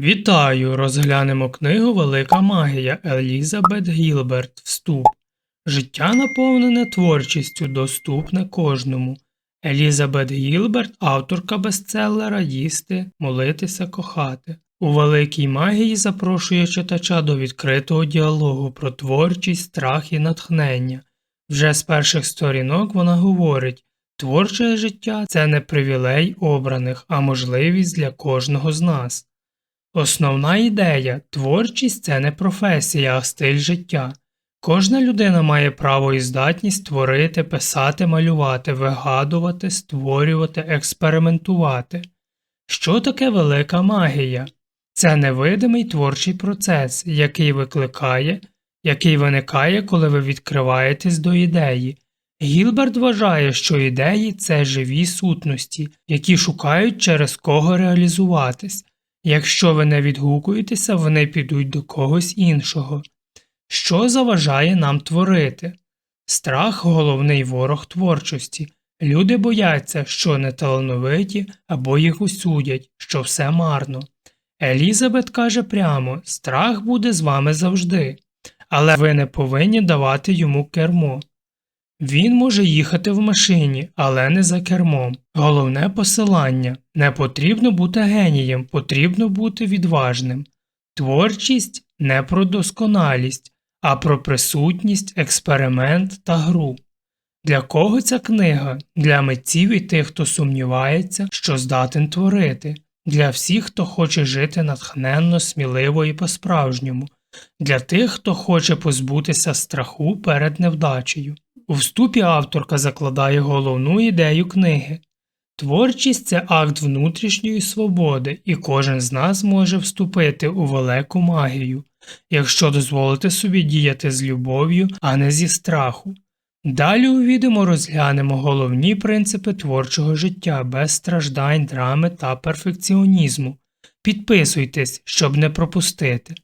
Вітаю! Розглянемо книгу Велика магія Елізабет Гілберт. Вступ. Життя наповнене творчістю, доступне кожному. Елізабет Гілберт, авторка бестселера Їсти, молитися, кохати. У великій магії запрошує читача до відкритого діалогу про творчість, страх і натхнення. Вже з перших сторінок вона говорить творче життя це не привілей обраних, а можливість для кожного з нас. Основна ідея творчість це не професія, а стиль життя. Кожна людина має право і здатність творити, писати, малювати, вигадувати, створювати, експериментувати. Що таке велика магія? Це невидимий творчий процес, який викликає, який виникає, коли ви відкриваєтесь до ідеї. Гілберт вважає, що ідеї це живі сутності, які шукають через кого реалізуватись. Якщо ви не відгукуєтеся, вони підуть до когось іншого. Що заважає нам творити? Страх головний ворог творчості. Люди бояться, що неталановиті або їх усудять, що все марно. Елізабет каже прямо страх буде з вами завжди, але ви не повинні давати йому кермо. Він може їхати в машині, але не за кермом. Головне посилання не потрібно бути генієм, потрібно бути відважним. Творчість не про досконалість, а про присутність, експеримент та гру. Для кого ця книга? Для митців і тих, хто сумнівається, що здатен творити, для всіх, хто хоче жити натхненно, сміливо і по-справжньому, для тих, хто хоче позбутися страху перед невдачею. У вступі авторка закладає головну ідею книги. Творчість це акт внутрішньої свободи, і кожен з нас може вступити у велику магію, якщо дозволити собі діяти з любов'ю, а не зі страху. Далі у відео розглянемо головні принципи творчого життя без страждань, драми та перфекціонізму. Підписуйтесь, щоб не пропустити.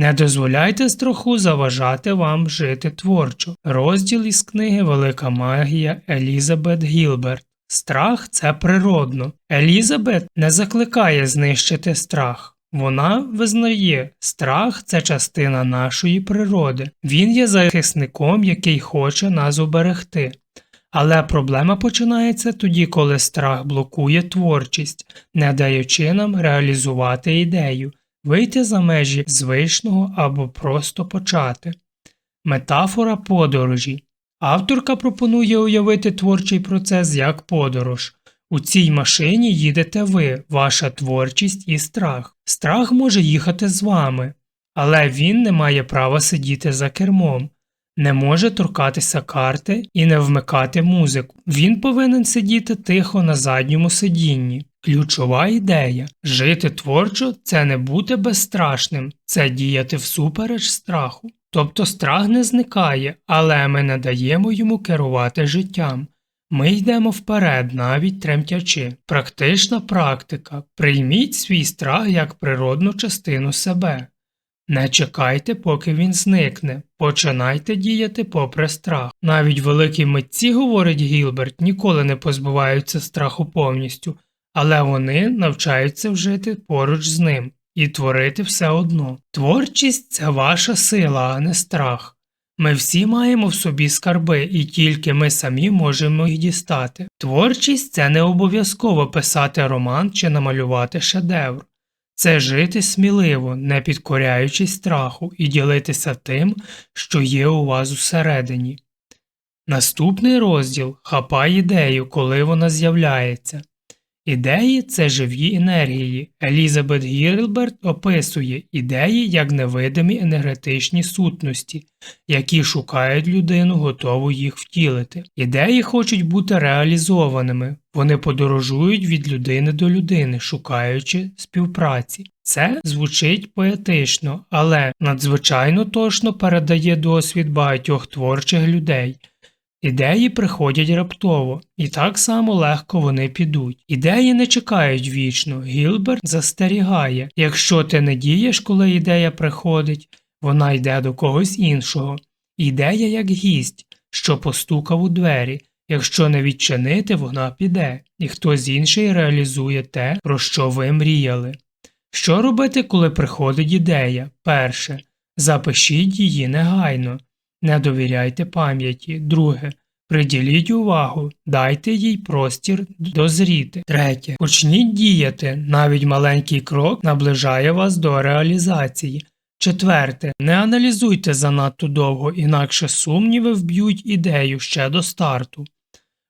Не дозволяйте страху заважати вам жити творчо. Розділ із книги Велика магія Елізабет Гілберт. Страх це природно. Елізабет не закликає знищити страх. Вона визнає, страх це частина нашої природи. Він є захисником, який хоче нас уберегти. Але проблема починається тоді, коли страх блокує творчість, не даючи нам реалізувати ідею вийти за межі звичного або просто почати. Метафора подорожі. Авторка пропонує уявити творчий процес як подорож. У цій машині їдете ви, ваша творчість і страх. Страх може їхати з вами, але він не має права сидіти за кермом, не може торкатися карти і не вмикати музику. Він повинен сидіти тихо на задньому сидінні. Ключова ідея жити творчо це не бути безстрашним, це діяти всупереч страху. Тобто страх не зникає, але ми не даємо йому керувати життям. Ми йдемо вперед, навіть тремтячи. Практична практика. Прийміть свій страх як природну частину себе. Не чекайте, поки він зникне, починайте діяти попри страх. Навіть великі митці, говорить Гілберт, ніколи не позбуваються страху повністю але вони навчаються вжити поруч з ним і творити все одно. Творчість це ваша сила, а не страх. Ми всі маємо в собі скарби, і тільки ми самі можемо їх дістати. Творчість це не обов'язково писати роман чи намалювати шедевр. Це жити сміливо, не підкоряючись страху, і ділитися тим, що є у вас усередині. Наступний розділ хапай ідею, коли вона з'являється. Ідеї це живі енергії. Елізабет Гілберт описує ідеї як невидимі енергетичні сутності, які шукають людину, готову їх втілити. Ідеї хочуть бути реалізованими, вони подорожують від людини до людини, шукаючи співпраці. Це звучить поетично, але надзвичайно точно передає досвід багатьох творчих людей. Ідеї приходять раптово, і так само легко вони підуть. Ідеї не чекають вічно. Гілберт застерігає якщо ти не дієш, коли ідея приходить, вона йде до когось іншого. Ідея як гість, що постукав у двері. Якщо не відчинити, вона піде, і хтось інший реалізує те, про що ви мріяли. Що робити, коли приходить ідея? Перше. Запишіть її негайно. Не довіряйте пам'яті. Друге. Приділіть увагу, дайте їй простір дозріти. Третє. Почніть діяти. Навіть маленький крок наближає вас до реалізації. Четверте. Не аналізуйте занадто довго, інакше сумніви вб'ють ідею ще до старту.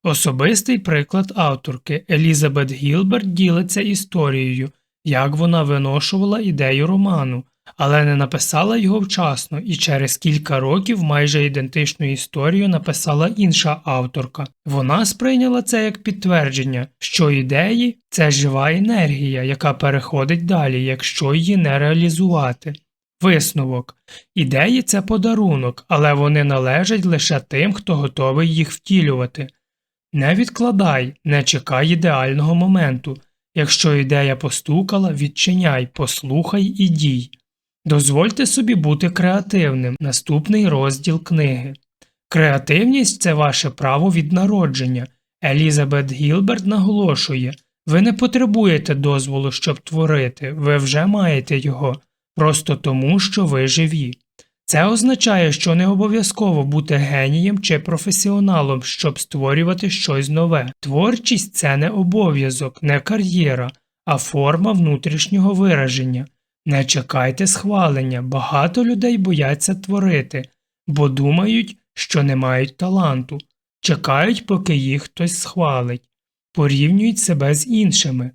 Особистий приклад авторки Елізабет Гілберт ділиться історією, як вона виношувала ідею роману, але не написала його вчасно, і через кілька років майже ідентичну історію написала інша авторка. Вона сприйняла це як підтвердження, що ідеї це жива енергія, яка переходить далі, якщо її не реалізувати. Висновок ідеї це подарунок, але вони належать лише тим, хто готовий їх втілювати. Не відкладай, не чекай ідеального моменту. Якщо ідея постукала, відчиняй, послухай і дій. Дозвольте собі бути креативним. Наступний розділ книги. Креативність це ваше право від народження. Елізабет Гілберт наголошує ви не потребуєте дозволу, щоб творити, ви вже маєте його, просто тому, що ви живі. Це означає, що не обов'язково бути генієм чи професіоналом, щоб створювати щось нове. Творчість це не обов'язок, не кар'єра, а форма внутрішнього вираження. Не чекайте схвалення, багато людей бояться творити, бо думають, що не мають таланту, чекають, поки їх хтось схвалить, порівнюють себе з іншими.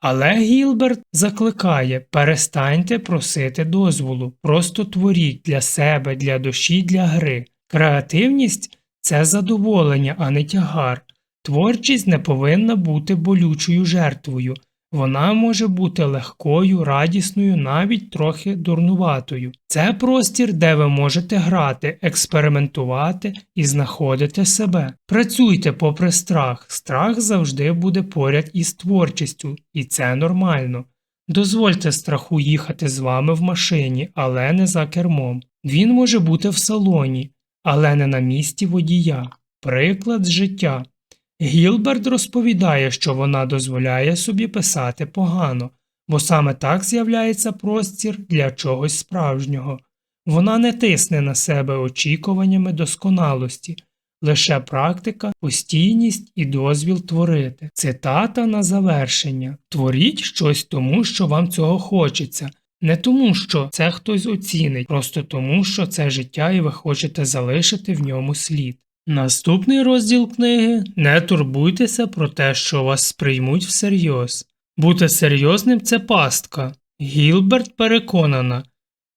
Але Гілберт закликає перестаньте просити дозволу, просто творіть для себе, для душі, для гри. Креативність це задоволення, а не тягар. Творчість не повинна бути болючою жертвою. Вона може бути легкою, радісною, навіть трохи дурнуватою. Це простір, де ви можете грати, експериментувати і знаходити себе. Працюйте попри страх. Страх завжди буде поряд із творчістю, і це нормально. Дозвольте страху їхати з вами в машині, але не за кермом. Він може бути в салоні, але не на місці водія. Приклад життя. Гілберт розповідає, що вона дозволяє собі писати погано, бо саме так з'являється простір для чогось справжнього. Вона не тисне на себе очікуваннями досконалості, лише практика, постійність і дозвіл творити. Цитата на завершення Творіть щось тому, що вам цього хочеться. Не тому, що це хтось оцінить, просто тому, що це життя і ви хочете залишити в ньому слід. Наступний розділ книги Не турбуйтеся про те, що вас сприймуть всерйоз. Бути серйозним це пастка. Гілберт переконана.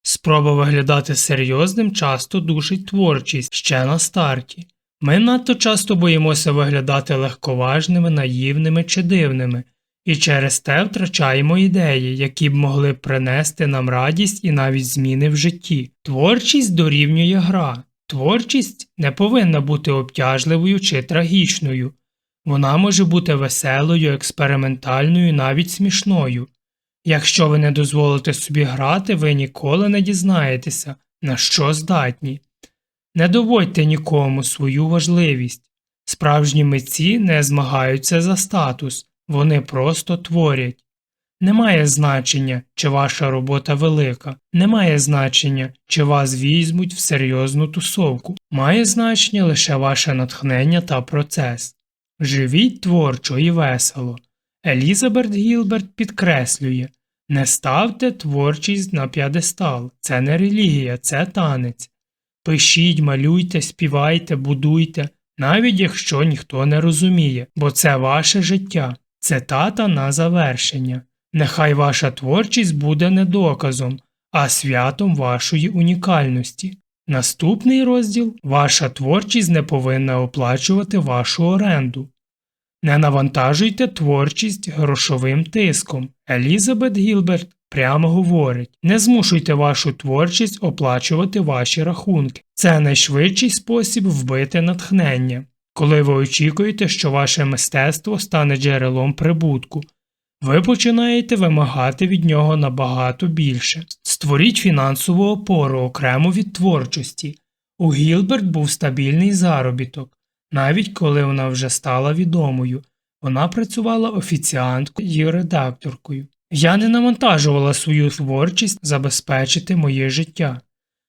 Спроба виглядати серйозним часто душить творчість ще на старті. Ми надто часто боїмося виглядати легковажними, наївними чи дивними, і через те втрачаємо ідеї, які б могли принести нам радість і навіть зміни в житті. Творчість дорівнює гра. Творчість не повинна бути обтяжливою чи трагічною, вона може бути веселою, експериментальною, навіть смішною. Якщо ви не дозволите собі грати, ви ніколи не дізнаєтеся, на що здатні. Не доводьте нікому свою важливість. Справжні митці не змагаються за статус, вони просто творять. Немає значення, чи ваша робота велика, немає значення, чи вас візьмуть в серйозну тусовку, має значення лише ваше натхнення та процес. Живіть творчо і весело. Елізабет Гілберт підкреслює не ставте творчість на п'ядестал, це не релігія, це танець. Пишіть, малюйте, співайте, будуйте, навіть якщо ніхто не розуміє, бо це ваше життя, цитата на завершення. Нехай ваша творчість буде не доказом, а святом вашої унікальності. Наступний розділ Ваша творчість не повинна оплачувати вашу оренду. Не навантажуйте творчість грошовим тиском. Елізабет Гілберт прямо говорить не змушуйте вашу творчість оплачувати ваші рахунки. Це найшвидший спосіб вбити натхнення, коли ви очікуєте, що ваше мистецтво стане джерелом прибутку. Ви починаєте вимагати від нього набагато більше. Створіть фінансову опору окремо від творчості. У Гілберт був стабільний заробіток, навіть коли вона вже стала відомою. Вона працювала офіціанткою і редакторкою. Я не навантажувала свою творчість забезпечити моє життя.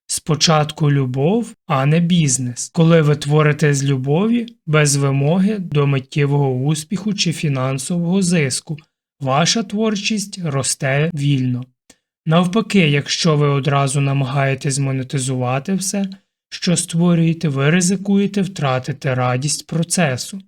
Спочатку любов, а не бізнес. Коли ви творите з любові, без вимоги до миттєвого успіху чи фінансового зиску, ваша творчість росте вільно. Навпаки, якщо ви одразу намагаєтесь монетизувати все, що створюєте, ви ризикуєте втратити радість процесу.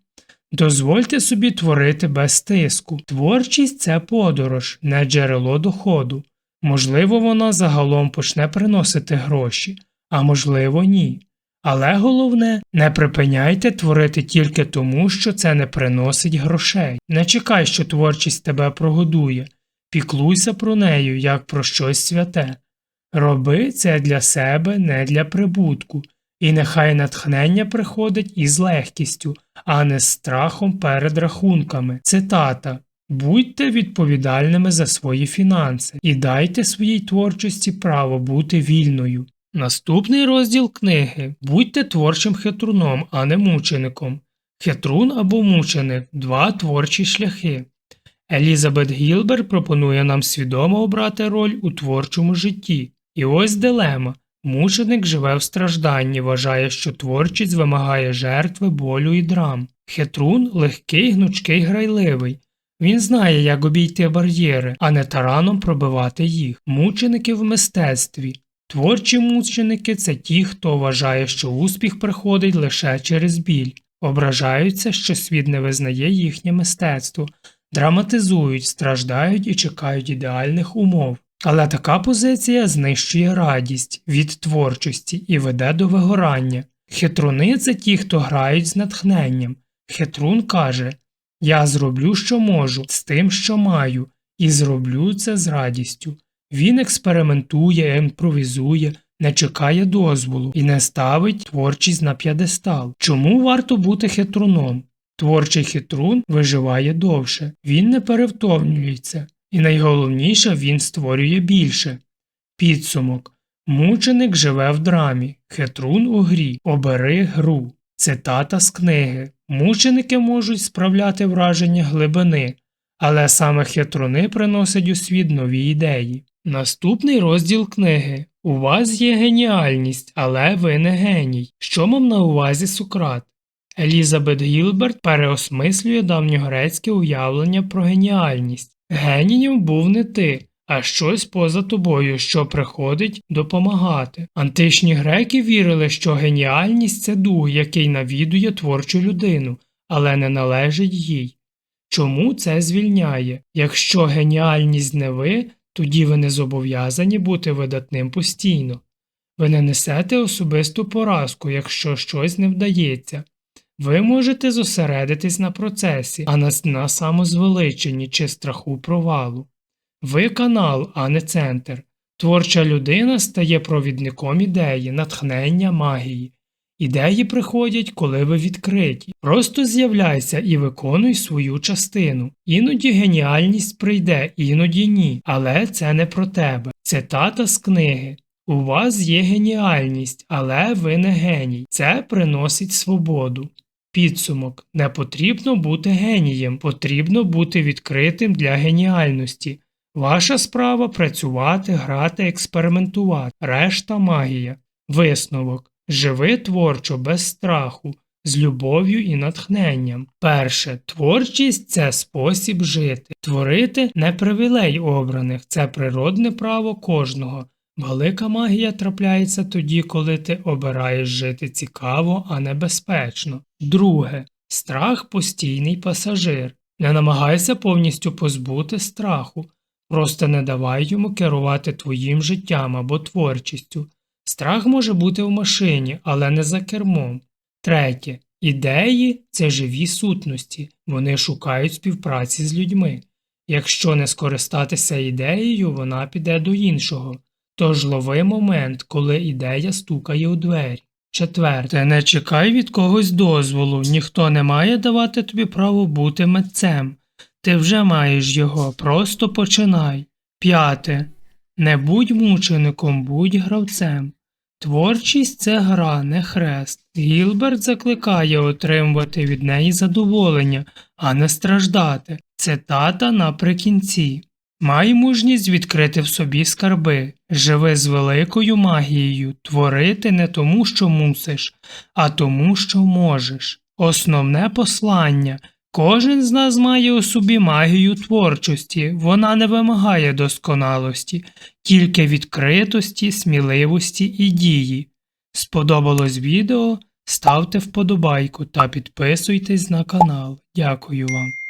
Дозвольте собі творити без тиску. Творчість це подорож, не джерело доходу. Можливо, вона загалом почне приносити гроші, а можливо, ні. Але головне, не припиняйте творити тільки тому, що це не приносить грошей. Не чекай, що творчість тебе прогодує, піклуйся про нею як про щось святе. Роби це для себе, не для прибутку, і нехай натхнення приходить із легкістю, а не з страхом перед рахунками. Цитата Будьте відповідальними за свої фінанси і дайте своїй творчості право бути вільною. Наступний розділ книги Будьте творчим хитруном, а не мучеником. Хитрун або мученик два творчі шляхи. Елізабет Гілбер пропонує нам свідомо обрати роль у творчому житті. І ось дилема. Мученик живе в стражданні, вважає, що творчість вимагає жертви, болю і драм. Хитрун легкий, гнучкий, грайливий. Він знає, як обійти бар'єри, а не тараном пробивати їх. Мученики в мистецтві. Творчі мученики це ті, хто вважає, що успіх приходить лише через біль, ображаються, що світ не визнає їхнє мистецтво, драматизують, страждають і чекають ідеальних умов. Але така позиція знищує радість від творчості і веде до вигорання. Хитруни це ті, хто грають з натхненням. Хитрун каже Я зроблю, що можу, з тим, що маю, і зроблю це з радістю. Він експериментує, імпровізує, не чекає дозволу і не ставить творчість на п'єдестал. Чому варто бути хитруном? Творчий хитрун виживає довше, він не перевтомлюється, і найголовніше він створює більше. Підсумок Мученик живе в драмі, хитрун у грі, обери гру. Цитата з книги Мученики можуть справляти враження глибини, але саме хитруни приносять у світ нові ідеї. Наступний розділ книги У вас є геніальність, але ви не геній. Що мав на увазі Сократ? Елізабет Гілберт переосмислює давньогрецьке уявлення про геніальність. Генієм був не ти, а щось поза тобою, що приходить допомагати. Античні греки вірили, що геніальність це дух, який навідує творчу людину, але не належить їй. Чому це звільняє? Якщо геніальність не ви, тоді ви не зобов'язані бути видатним постійно. Ви не несете особисту поразку, якщо щось не вдається. Ви можете зосередитись на процесі, а не на самозвеличенні чи страху провалу. Ви канал, а не центр. Творча людина стає провідником ідеї, натхнення магії. Ідеї приходять, коли ви відкриті. Просто з'являйся і виконуй свою частину. Іноді геніальність прийде, іноді ні. Але це не про тебе. Цитата з книги. У вас є геніальність, але ви не геній. Це приносить свободу. Підсумок не потрібно бути генієм, потрібно бути відкритим для геніальності. Ваша справа працювати, грати, експериментувати, решта магія. Висновок живи творчо, без страху, з любов'ю і натхненням. Перше, творчість це спосіб жити. Творити не привілей обраних, це природне право кожного. Велика магія трапляється тоді, коли ти обираєш жити цікаво, а не безпечно. Друге, страх постійний пасажир. Не намагайся повністю позбути страху, просто не давай йому керувати твоїм життям або творчістю. Страх може бути в машині, але не за кермом. Третє. Ідеї це живі сутності, вони шукають співпраці з людьми. Якщо не скористатися ідеєю, вона піде до іншого. Тож лови момент, коли ідея стукає у двері. Четверте, не чекай від когось дозволу, ніхто не має давати тобі право бути митцем. Ти вже маєш його, просто починай. П'яте. Не будь мучеником, будь гравцем. Творчість це гра, не хрест. Гілберт закликає отримувати від неї задоволення, а не страждати. Цитата наприкінці. Май мужність відкрити в собі скарби, живи з великою магією, творити не тому, що мусиш, а тому, що можеш. Основне послання кожен з нас має у собі магію творчості, вона не вимагає досконалості, тільки відкритості, сміливості і дії. Сподобалось відео? Ставте вподобайку та підписуйтесь на канал. Дякую вам.